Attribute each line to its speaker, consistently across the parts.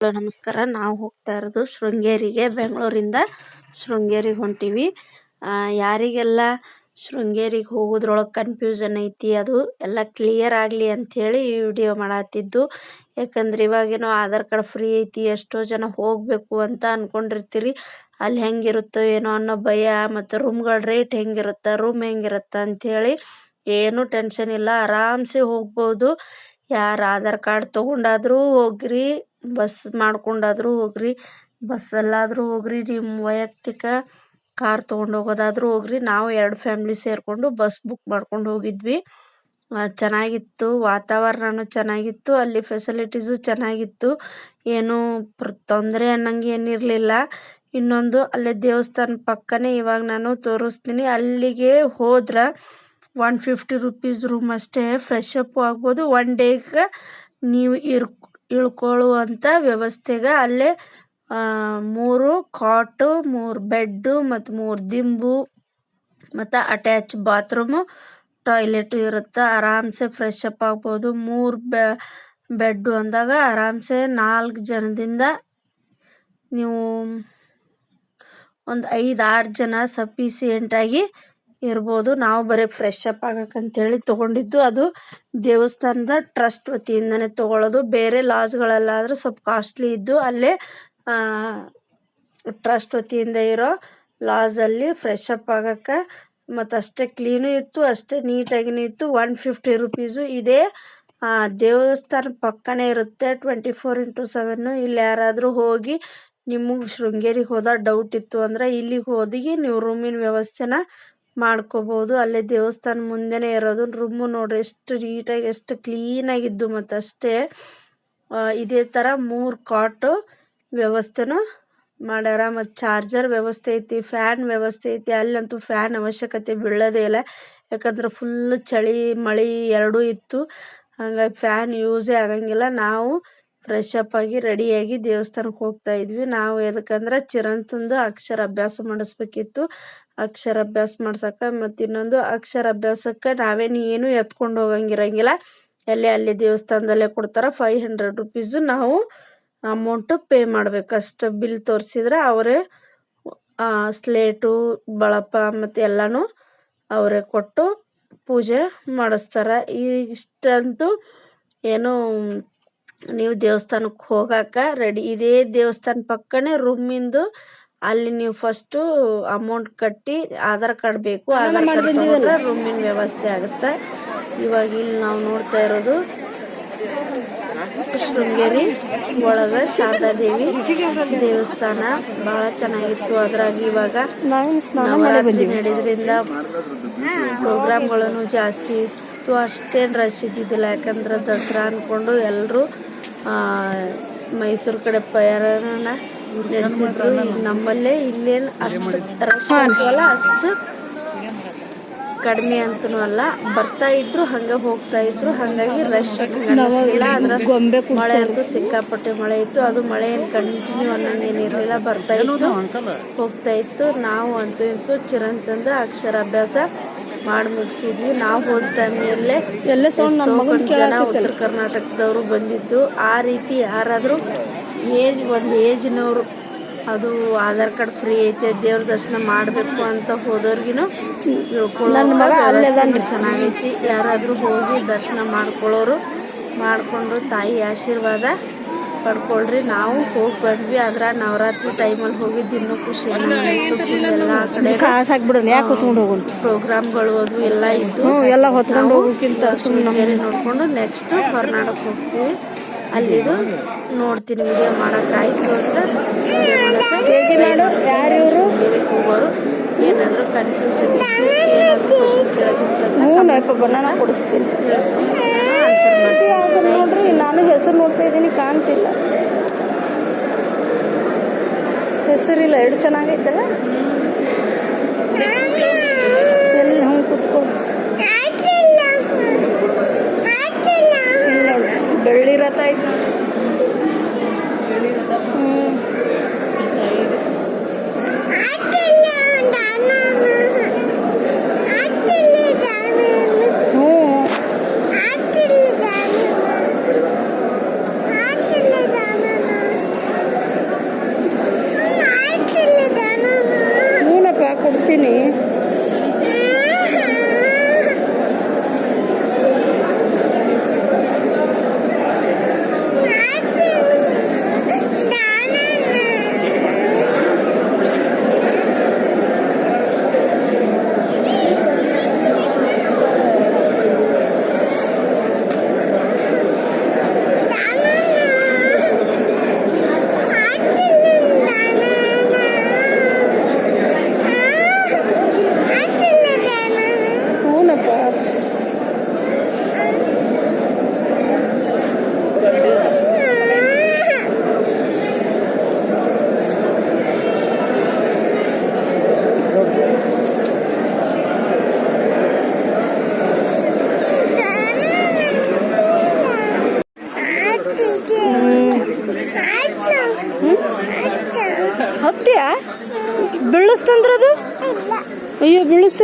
Speaker 1: Hello, ನಮಸ್ಕಾರ. ನಾವು ಹೋಗ್ತಾ ಇರೋದು ಶೃಂಗೇರಿಗೆ. ಬೆಂಗಳೂರಿಂದ ಶೃಂಗೇರಿಗೆ ಹೊಂಟೀವಿ. ಯಾರಿಗೆಲ್ಲ ಶೃಂಗೇರಿಗೆ ಹೋಗೋದ್ರೊಳಗೆ ಕನ್ಫ್ಯೂಷನ್ ಐತಿ, ಅದು ಎಲ್ಲ ಕ್ಲಿಯರ್ ಆಗಲಿ ಅಂಥೇಳಿ ಈ ವಿಡಿಯೋ ಮಾಡತ್ತಿದ್ದು ಯಾಕಂದ್ರೆ ಇವಾಗೇನೋ ಆಧಾರ್ ಕಾರ್ಡ್ ಫ್ರೀ ಐತಿ, ಎಷ್ಟೋ ಜನ ಹೋಗಬೇಕು ಅಂತ ಅಂದ್ಕೊಂಡಿರ್ತೀರಿ ಅಲ್ಲಿ ಹೆಂಗಿರುತ್ತೋ ಏನೋ ಅನ್ನೋ ಭಯ, ಮತ್ತು ರೂಮ್ಗಳ ರೇಟ್ ಹೆಂಗಿರುತ್ತೆ ರೂಮ್ ಹೆಂಗಿರುತ್ತೆ ಅಂಥೇಳಿ ಏನೂ ಟೆನ್ಷನ್ ಇಲ್ಲ. ಆರಾಮ್ಸೆ ಹೋಗ್ಬೋದು. ಯಾರು ಆಧಾರ್ ಕಾರ್ಡ್ ತೊಗೊಂಡಾದ್ರೂ ಹೋಗ್ರಿ. ಬಸ್ ಮಾಡ್ಕೊಂಡಾದರೂ ಹೋಗ್ರಿ. ಬಸ್ಸಲ್ಲಾದರೂ ಹೋಗ್ರಿ. ನಿಮ್ಮ ವೈಯಕ್ತಿಕ ಕಾರ್ ತೊಗೊಂಡು ಹೋಗೋದಾದರೂ ಹೋಗ್ರಿ. ನಾವು ಎರಡು ಫ್ಯಾಮ್ಲಿ ಸೇರಿಕೊಂಡು ಬಸ್ ಬುಕ್ ಮಾಡ್ಕೊಂಡು ಹೋಗಿದ್ವಿ. ಚೆನ್ನಾಗಿತ್ತು. ವಾತಾವರಣವೂ ಚೆನ್ನಾಗಿತ್ತು. ಅಲ್ಲಿ ಫೆಸಿಲಿಟೀಸು ಚೆನ್ನಾಗಿತ್ತು. ಏನು ಪ್ರ, ತೊಂದರೆ ಅನ್ನಂಗೆ ಏನಿರಲಿಲ್ಲ. ಇನ್ನೊಂದು, ಅಲ್ಲೇ ದೇವಸ್ಥಾನ ಪಕ್ಕನೇ ಇವಾಗ ನಾನು ತೋರಿಸ್ತೀನಿ. ಅಲ್ಲಿಗೆ ಹೋದ್ರೆ ಒನ್ ಫಿಫ್ಟಿ ರುಪೀಸ್ ರೂಮ್ ಅಷ್ಟೇ. ಫ್ರೆಶ್ ಅಪ್ ಆಗ್ಬೋದು. ಒನ್ ಡೇಗೆ ನೀವು ಇರ್ ಇಳ್ಕೊಳ್ಳುವಂಥ ವ್ಯವಸ್ಥೆಗೆ ಅಲ್ಲೇ ಮೂರು ಕಾಟು, ಮೂರು ಬೆಡ್ಡು ಮತ್ತು ಮೂರು ದಿಂಬು ಮತ್ತು ಅಟ್ಯಾಚ್ ಬಾತ್ರೂಮು, ಟಾಯ್ಲೆಟು ಇರುತ್ತೆ. ಆರಾಮ್ಸೆ ಫ್ರೆಶ್ ಅಪ್ ಆಗ್ಬೋದು. ಮೂರು ಬೆಡ್ಡು ಅಂದಾಗ ಆರಾಮ್ಸೆ ನಾಲ್ಕು ಜನದಿಂದ ನೀವು ಒಂದು ಐದು ಆರು ಜನ ಸಫಿಸಿಯೆಂಟಾಗಿ ಇರ್ಬೋದು. ನಾವು ಬರೀ ಫ್ರೆಶ್ ಅಪ್ ಆಗಕ್ಕಂತೇಳಿ ತೊಗೊಂಡಿದ್ದು ಅದು ದೇವಸ್ಥಾನದ ಟ್ರಸ್ಟ್ ವತಿಯಿಂದನೇ ತೊಗೊಳ್ಳೋದು. ಬೇರೆ ಲಾಜ್ಗಳಲ್ಲಾದರೂ ಸ್ವಲ್ಪ ಕಾಸ್ಟ್ಲಿ ಇದ್ದು ಅಲ್ಲೇ ಟ್ರಸ್ಟ್ ವತಿಯಿಂದ ಇರೋ ಲಾಜಲ್ಲಿ ಫ್ರೆಶ್ ಅಪ್ ಆಗಕ್ಕೆ ಮತ್ತು ಅಷ್ಟೇ ಕ್ಲೀನು ಇತ್ತು, ಅಷ್ಟೇ ನೀಟಾಗಿನೂ ಇತ್ತು. ಒನ್ ಫಿಫ್ಟಿ ರುಪೀಸು ಇದೇ ದೇವಸ್ಥಾನ ಪಕ್ಕನೇ ಇರುತ್ತೆ. ಟ್ವೆಂಟಿ ಫೋರ್ ಇಂಟು ಸೆವೆನ್ನು ಇಲ್ಲಿ ಯಾರಾದರೂ ಹೋಗಿ ನಿಮಗೆ ಶೃಂಗೇರಿಗೆ ಹೋದ ಡೌಟ್ ಇತ್ತು ಅಂದ್ರೆ ಇಲ್ಲಿಗೆ ಹೋಗಿ ನೀವು ರೂಮಿನ ವ್ಯವಸ್ಥೆನ ಮಾಡ್ಕೋಬೋದು. ಅಲ್ಲೇ ದೇವಸ್ಥಾನ ಮುಂದೆನೇ ಇರೋದು. ರೂಮು ನೋಡ್ರಿ ಎಷ್ಟು ನೀಟಾಗಿ ಎಷ್ಟು ಕ್ಲೀನಾಗಿದ್ದು ಮತ್ತು ಅಷ್ಟೇ. ಆ, ಇದೇ ಥರ ಮೂರು ಕಾಟು ವ್ಯವಸ್ಥೆನೂ ಮಾಡ್ಯಾರ. ಮತ್ತು ಚಾರ್ಜರ್ ವ್ಯವಸ್ಥೆ ಐತಿ ಫ್ಯಾನ್ ವ್ಯವಸ್ಥೆ ಐತಿ. ಅಲ್ಲಂತೂ ಫ್ಯಾನ್ ಅವಶ್ಯಕತೆ ಬೀಳೋದೇ ಇಲ್ಲ. ಯಾಕಂದ್ರೆ ಫುಲ್ ಚಳಿ ಮಳೆ ಎರಡೂ ಇತ್ತು. ಹಂಗಾಗಿ ಫ್ಯಾನ್ ಯೂಸೇ ಆಗಂಗಿಲ್ಲ. ನಾವು ಫ್ರೆಶ್ ಅಪ್ ಆಗಿ ರೆಡಿಯಾಗಿ ದೇವಸ್ಥಾನಕ್ಕೆ ಹೋಗ್ತಾ ಇದ್ವಿ. ನಾವು ಎದಕ್ಕಂದ್ರೆ ಚಿರಂತಂದು ಅಕ್ಷರ ಅಭ್ಯಾಸ ಮಾಡಿಸ್ಬೇಕಿತ್ತು. ಅಕ್ಷರ ಅಭ್ಯಾಸ ಮಾಡ್ಸಕ್ಕ ಮತ್ತು ಇನ್ನೊಂದು ಅಕ್ಷರ ಅಭ್ಯಾಸಕ್ಕೆ ನಾವೇನು ಏನು ಎತ್ಕೊಂಡು ಹೋಗಂಗಿರಂಗಿಲ್ಲ. ಎಲ್ಲೇ ಅಲ್ಲಿ ದೇವಸ್ಥಾನದಲ್ಲೇ ಕೊಡ್ತಾರ ಫೈವ್ ಹಂಡ್ರೆಡ್ ರುಪೀಸು ನಾವು ಅಮೌಂಟು ಪೇ ಮಾಡ್ಬೇಕು. ಅಷ್ಟು ಬಿಲ್ ತೋರಿಸಿದ್ರೆ ಅವರೇ ಸ್ಲೇಟು ಬಳಪ ಮತ್ತು ಎಲ್ಲನೂ ಅವರೇ ಕೊಟ್ಟು ಪೂಜೆ ಮಾಡಿಸ್ತಾರೆ. ಇಷ್ಟಂತೂ ಏನು ನೀವು ದೇವಸ್ಥಾನಕ್ಕೆ ಹೋಗಾಕ ರೆಡಿ ಇದೇ ದೇವಸ್ಥಾನ ಪಕ್ಕನೇ ರೂಮಿಂದು ಅಲ್ಲಿ ನೀವು ಫಸ್ಟ್ ಅಮೌಂಟ್ ಕಟ್ಟಿ ಆಧಾರ್ ಕಾರ್ಡ್ ಬೇಕು ಆಧಾರ್ ಕಾರ್ಡ್ ರೂಮಿನ ವ್ಯವಸ್ಥೆ ಆಗುತ್ತೆ. ಇವಾಗ ಇಲ್ಲಿ ನಾವು ನೋಡ್ತಾ ಇರೋದು ಶೃಂಗೇರಿ ಒಳಗ ಶಾರದಾದೇವಿ ದೇವಸ್ಥಾನ. ಬಹಳ ಚೆನ್ನಾಗಿತ್ತು ಅದ್ರಾಗ ಇವಾಗ ನವರಾತ್ರಿ ನಡೆದ್ರಿಂದ ಪ್ರೋಗ್ರಾಮ್ಗಳನ್ನು ಜಾಸ್ತಿ ಇತ್ತು ಅಷ್ಟೇನು ರಶ್ ಇದ್ದಿದ್ದಿಲ್ಲ. ಯಾಕಂದ್ರೆ ದಸರಾ ಅಂದ್ಕೊಂಡು ಎಲ್ಲರೂ ಮೈಸೂರು ಕಡೆ ಪಯಣನ ನಡೆಸಿದ್ರು. ಈಗ ನಮ್ಮಲ್ಲೇ ಇಲ್ಲೇನು ಅಷ್ಟು ರಶ್ ಅಲ್ಲ ಅಷ್ಟು ಕಡಿಮೆ ಅಂತೂ ಅಲ್ಲ. ಬರ್ತಾ ಇದ್ರು ಹಂಗೆ ಹೋಗ್ತಾ ಇದ್ರು. ಹಾಗಾಗಿ ರಶ್ ಇಲ್ಲ ಅದ್ರ ಮಳೆ ಅಂತೂ ಸಿಕ್ಕಾಪಟ್ಟೆ ಮಳೆ ಇತ್ತು. ಅದು ಮಳೆ ಏನು ಕಂಟಿನ್ಯೂ ಅನ್ನೋ ಏನಿರಲಿಲ್ಲ ಬರ್ತಾ ಇತ್ತು ಹೋಗ್ತಾ ಇತ್ತು. ನಾವು ಅಂತೂ ಇಂತೂ ಚಿರಂತಂದ ಅಕ್ಷರಾಭ್ಯಾಸ ಮಾಡಿ ಮುಗಿಸಿದ್ವಿ. ನಾವು ಹೋದ ಟೈಮಲ್ಲೇ ಎಷ್ಟೋ ಜನ ಉತ್ತರ ಕರ್ನಾಟಕದವರು ಬಂದಿದ್ದು. ಆ ರೀತಿ ಯಾರಾದರೂ ಏಜ್ ಒಂದು ಏಜ್ನವರು. ಅದು ಆಧಾರ್ ಕಾರ್ಡ್ ಫ್ರೀ ಐತೆ ದೇವ್ರ ದರ್ಶನ ಮಾಡಬೇಕು ಅಂತ ಹೋದವ್ರಿಗೂ ತಿಳ್ಕೊಳ್ಳೋದು ಚೆನ್ನಾಗೈತಿ. ಯಾರಾದರೂ ಹೋಗಿ ದರ್ಶನ ಮಾಡ್ಕೊಳ್ಳೋರು ಮಾಡಿಕೊಂಡು ತಾಯಿ ಆಶೀರ್ವಾದ ಪಡ್ಕೊಳ್ರಿ. ನಾವು ಹೋಗಿ ಬಂದ್ವಿ ಆದ್ರೆ ನವರಾತ್ರಿ ಟೈಮಲ್ಲಿ ಹೋಗಿದ್ದು ಇನ್ನೂ ಖುಷಿ ಎಲ್ಲ ಕಡೆ
Speaker 2: ಸಾಕ್ಬಿಡೋಣ ಯಾಕೆ ಹೊತ್ಕೊಂಡು ಹೋಗೋಣ?
Speaker 1: ಪ್ರೋಗ್ರಾಮ್ಗಳು ಅದು ಎಲ್ಲ ಇದ್ದು
Speaker 2: ಎಲ್ಲ ಹೊತ್ಕೊಂಡು ಹೋಗೋಕ್ಕಿಂತ
Speaker 1: ಸುಮ್ಮನೆ ನೋಡ್ಕೊಂಡು ನೆಕ್ಸ್ಟ್ ಕರ್ನಾಟಕ ಹೋಗ್ತೀವಿ. ಅಲ್ಲಿದು ನೋಡ್ತೀನಿ ವಿಡಿಯೋ ಮಾಡೋಕ್ಕಾಯ್ತು ಅಂದ್ರೆ ವಿಡಿಯೋ
Speaker 2: ಚೇಚಿ ಮಾಡು ಯಾರು ಇವರು
Speaker 1: ಹೋಗೋರು ಏನಾದರೂ ಕನ್ಫ್ಯೂಷನ್ ಏನಾದರೂ ಕ್ವಶನ್ ಕೇಳೋದಿತ್ತು
Speaker 2: ಬನಾನ ಕೊಡಿಸ್ತೀನಿ.
Speaker 1: ತಿಳಿಸಿ. ಆನ್ಸರ್ ಮಾಡ್ತೀನಿ.
Speaker 2: ಯಾವ್ದು ನೋಡ್ರಿ ನಾನು ಹೆಸರು ನೋಡ್ತಾ ಇದ್ದೀನಿ ಕಾಣ್ತಿಲ್ಲ. ಹೆಸರಿಲ್ಲ ಎರಡು ಚೆನ್ನಾಗೈತಲ್ಲ ಎಲ್ಲಿ ಹಂಗೆ ಕುತ್ಕೋ. ಬೆಳ್ಳಿ ರಥ ಐತೆ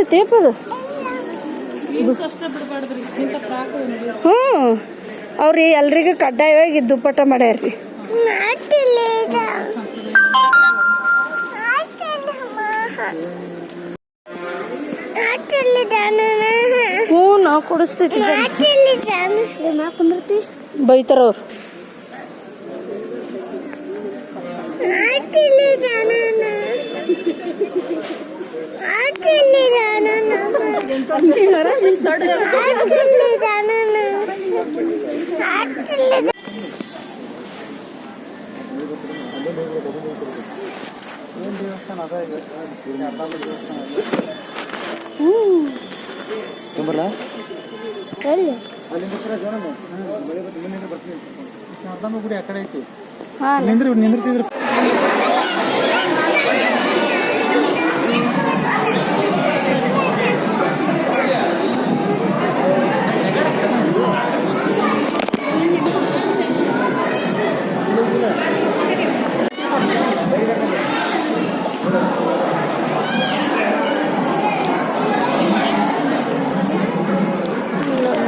Speaker 2: ಬೀಳಿಸ್ತೈತೇಪ ಅದು ಹ್ಞೂ. ಅವ್ರಿ ಎಲ್ರಿಗೂ ಕಡ್ಡಾಯವಾಗಿ ದುಪ್ಪಟ್ಟ ಮಾಡ್ಯಾರ್ರಿ. ಹ್ಞೂ ನಾವು ಕೊಡಿಸ್ತೈತಿ ಬೈತಾರ ಅವ್ರು.
Speaker 3: ತೊಂಬರ್ಲ
Speaker 2: ಎಲ್ಲಿ
Speaker 3: ಶಾರದಾಂಬ ಗುಡಿ ಆ ಕಡೆ ಐತಿ
Speaker 2: ಹಾಂ
Speaker 3: ನಿಂದ್ರಿ ನಿಂದಿರ್ತಿದ್ರು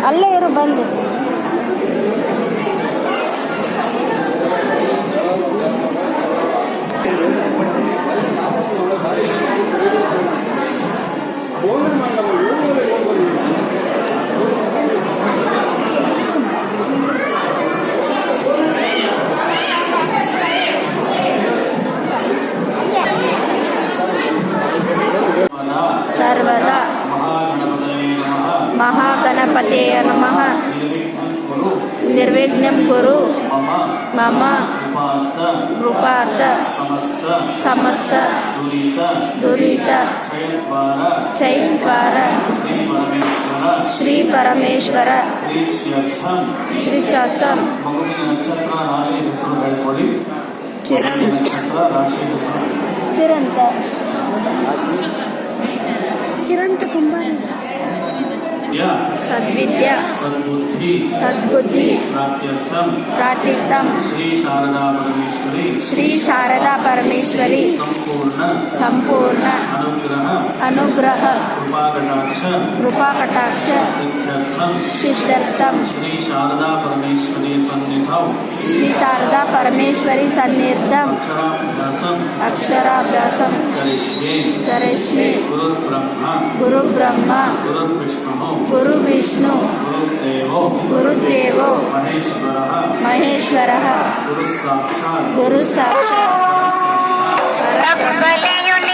Speaker 2: ಅಲ್ಲೇ ಇರು ಬಂದು. పతే నమ నిర్విఘ్నం కురు. మమ కృపార్థ. సమస్త. దురిత. చైన్ ద్వారా శ్రీ పరమేశ్వర శ్రీ చిరంత
Speaker 3: చిరంత सद्विद्या सद्बुद्धि प्रातिथम
Speaker 2: श्री
Speaker 3: शारदा परमेश्वरी संपूर्ण
Speaker 2: अनुग्रह कृपा कटाक्ष
Speaker 3: सिद्धर्थम
Speaker 2: श्री
Speaker 3: शारदा
Speaker 2: परमेश्वरी
Speaker 3: सन्निधम
Speaker 2: अक्षराभ्यास
Speaker 3: शारदा परमेश्वरी सन्निधम
Speaker 2: अक्षराभ्यासम गुरु ब्रह्मा
Speaker 3: गुरु
Speaker 2: ब्रह्मा
Speaker 3: गुरु
Speaker 2: विष्णु
Speaker 3: குரு
Speaker 2: விஷ்ணு गुरुदेवो
Speaker 3: महेश्वरः
Speaker 2: गुरुसाक्षात्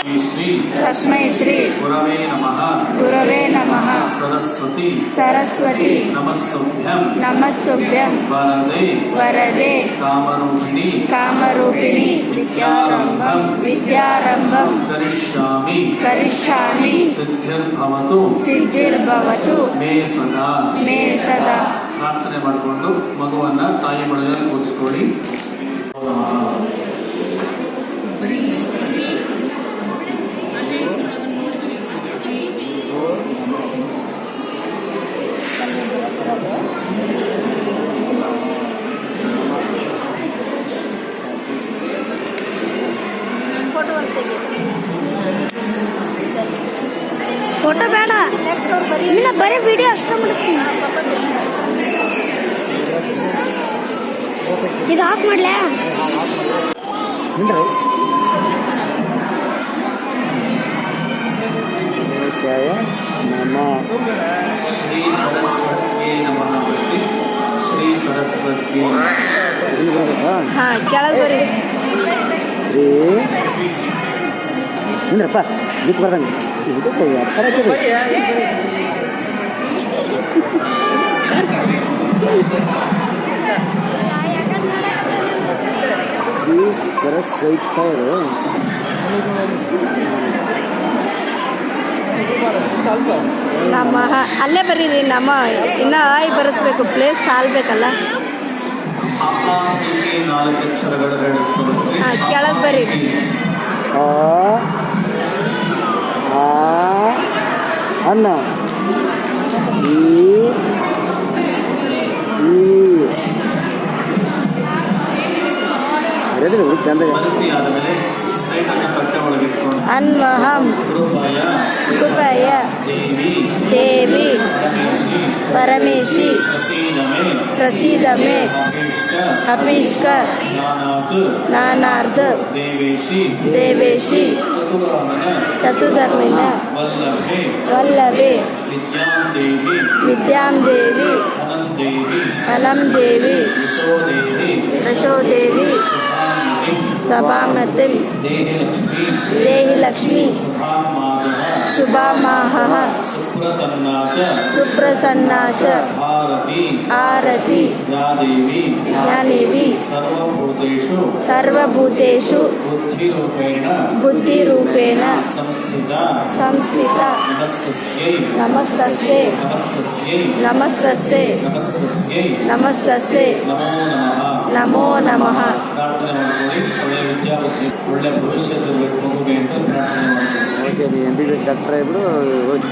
Speaker 3: ಶ್ರೀ ಶಾರದಾ ಪರಮೇಶ್ವರಿ ಸನ್ನಿಧಂ ಅಕ್ಷರಾಭ್ಯಾಸಂ
Speaker 2: ಅಕ್ಷರಾಭ್ಯಾಸಂ
Speaker 3: ಕರಿಷ್ಯೆ
Speaker 2: ಕರಿಷ್ಯೆ
Speaker 3: ಗುರು ಬ್ರಹ್ಮ
Speaker 2: ಗುರು ಬ್ರಹ್ಮ
Speaker 3: ಗುರು ವಿಷ್ಣು
Speaker 2: ಗುರು ವಿಷ್ಣು
Speaker 3: ಗುರುದೇವೋ
Speaker 2: ಗುರುದೇವೋ
Speaker 3: ಮಹೇಶ್ವರ
Speaker 2: ಮಹೇಶ್ವರ
Speaker 3: ಗುರು ಸಾಕ್ಷಾತ್
Speaker 2: ಗುರು ಸಾಕ್ಷಾತ್
Speaker 3: ಶ್ರೀ ಶ್ರೀ
Speaker 2: ತಸ್ಮೈ ಶ್ರೀ
Speaker 3: ಗುರವೇ ನಮಃ
Speaker 2: ಗುರವೇ ನಮಃ
Speaker 3: ಸರಸ್ವತಿ
Speaker 2: ಸರಸ್ವತಿ
Speaker 3: ನಮಸ್ತುಭ್ಯಂ
Speaker 2: ನಮಸ್ತುಭ್ಯಂ
Speaker 3: ವರದೆ
Speaker 2: ವರದೆ
Speaker 3: ಕಾಮರೂಪಿಣಿ
Speaker 2: ಕಾಮರೂಪಿಣಿ ವಿದ್ಯಾರಂಭಂ ವಿದ್ಯಾರಂಭಂ
Speaker 3: ಕರಿಷ್ಯಾಮಿ
Speaker 2: ಕರಿಷ್ಯಾಮಿ
Speaker 3: ಸಿದ್ಧಿರ್ಭವತು
Speaker 2: ಸಿದ್ಧಿರ್ಭವತು
Speaker 3: ಮೇ ಸದಾ
Speaker 2: ಮೇ ಸದಾ
Speaker 3: ಪ್ರಾರ್ಥನೆ ಮಾಡಿಕೊಂಡು ಮಗುವನ್ನ ತಾಯಿ ಬಳಿಯಲ್ಲಿ ಕೂರಿಸ್ಕೊಳ್ಳಿ
Speaker 4: ಇಲ್ಲ ಬರೀ ವಿಡಿಯೋ ಅಷ್ಟೇ ಮಾಡ್ತೀನಿ. ಇದು ಆಫ್ ಮಾಡ್ಲಾ?
Speaker 3: ನಮ ಶ್ರೀ ಸರಸ್ವತಿಯೇ ನಮಃ ಶ್ರೀ ಸರಸ್ವತಿ.
Speaker 2: ಹಾ ಕೆಳಗೆ ಬರಿ
Speaker 3: ಶ್ರೀ ಗೀಚ್ ಬರ್ದಂಗೆ. ಇದಕ್ಕೆ ಎತ್ತರ ಶ್ರೀ ಸರಸ್ವೈತವರು
Speaker 2: ನಮ್ಮ ಅಲ್ಲೇ ಬರೀರಿ ನಮ್ಮ ಇನ್ನ ಆಯ್ ಬರೆಸ್ಬೇಕು ಪ್ಲೇಸ್ ಸಾಲ್ಬೇಕಲ್ಲ ಹಾ ಕೆಳಗೆ ಬರೀರಿ
Speaker 3: ಆ ಆ ಅನ್ನ ಈ ಈ ಮನಸ್ಸಿ ಆದಮೇಲೆ ಸ್ಲೈಟ್ ಅನ್ನ ಕಟ್ಟೆ परमेशी
Speaker 2: प्रसीद
Speaker 3: में
Speaker 2: अभिष्कर
Speaker 3: नानार्द
Speaker 2: देवेशी
Speaker 3: चतुर्धर्मिन
Speaker 2: वल्लभे
Speaker 3: विद्याम
Speaker 2: देवी
Speaker 3: फलम
Speaker 2: देवी
Speaker 3: यशो
Speaker 2: देवी
Speaker 3: देहि
Speaker 2: लक्ष्मी
Speaker 3: शुभा ದೇವಿ
Speaker 2: ಅಲಂ
Speaker 3: ಭಾರತಿ
Speaker 2: ಆರತಿ.
Speaker 3: ಯಾ ದೇವಿ ಸರ್ವಭೂತೇಷು.
Speaker 2: ಸರ್ವಭೂತೇಷು.
Speaker 3: ಬುದ್ಧಿರೂಪೇಣ.
Speaker 2: ಬುದ್ಧಿರೂಪೇಣ.
Speaker 3: ಸಂಸ್ಥಿತ.
Speaker 2: ಸಂಸ್ಥಿತ.
Speaker 3: ನಮಸ್ತಸ್ಯೈ. ನಮೋ ನಮಃ.
Speaker 2: ನಮೋ ನಮಃ.
Speaker 3: ಪ್ರಾರ್ಥನೆ ಮಾಡ್ಕೊಳ್ಳಿ ಒಳ್ಳೆ ವಿದ್ಯಾಬುದ್ಧಿ ಒಳ್ಳೆ ಭವಿಷ್ಯದ ಮಗುಗೆ ಅಂತ ಪ್ರಾರ್ಥನೆ ಮಾಡ್ಕೊಳ್ಳಿ
Speaker 4: okay M B B S doctor ಇಬ್ಬರು ಹೋಗಿ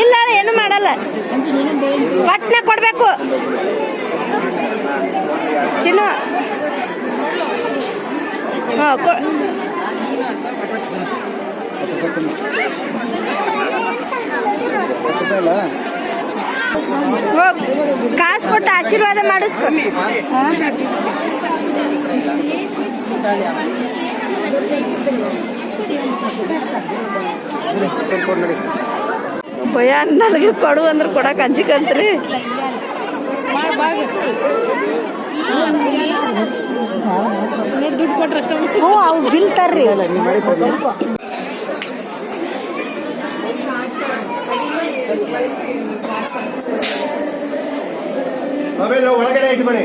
Speaker 2: ಇಲ್ಲ ಏನು ಮಾಡಲ್ಲ. ಪಟ್ನ ಕೊಡ್ಬೇಕು. ಚಿನ್ನ. ಹಾಂ ಕೊ ಹೋಗ್ ಕಾಸು ಕೊಟ್ಟು ಆಶೀರ್ವಾದ ಮಾಡಿಸ್ಕೊ. ಭಯ ನನಗೆ ಕೊಡು ಅಂದ್ರೆ ಕೊಡಕ್ಕೆ ಅಂಜಿಕಂತ್ರಿ. ಹ್ಞೂ ಅವು ಬಿಲ್ ತರ್ರಿ
Speaker 4: ಒಳಗಡೆ ಇಟ್ಕೊಳ್ಳಿ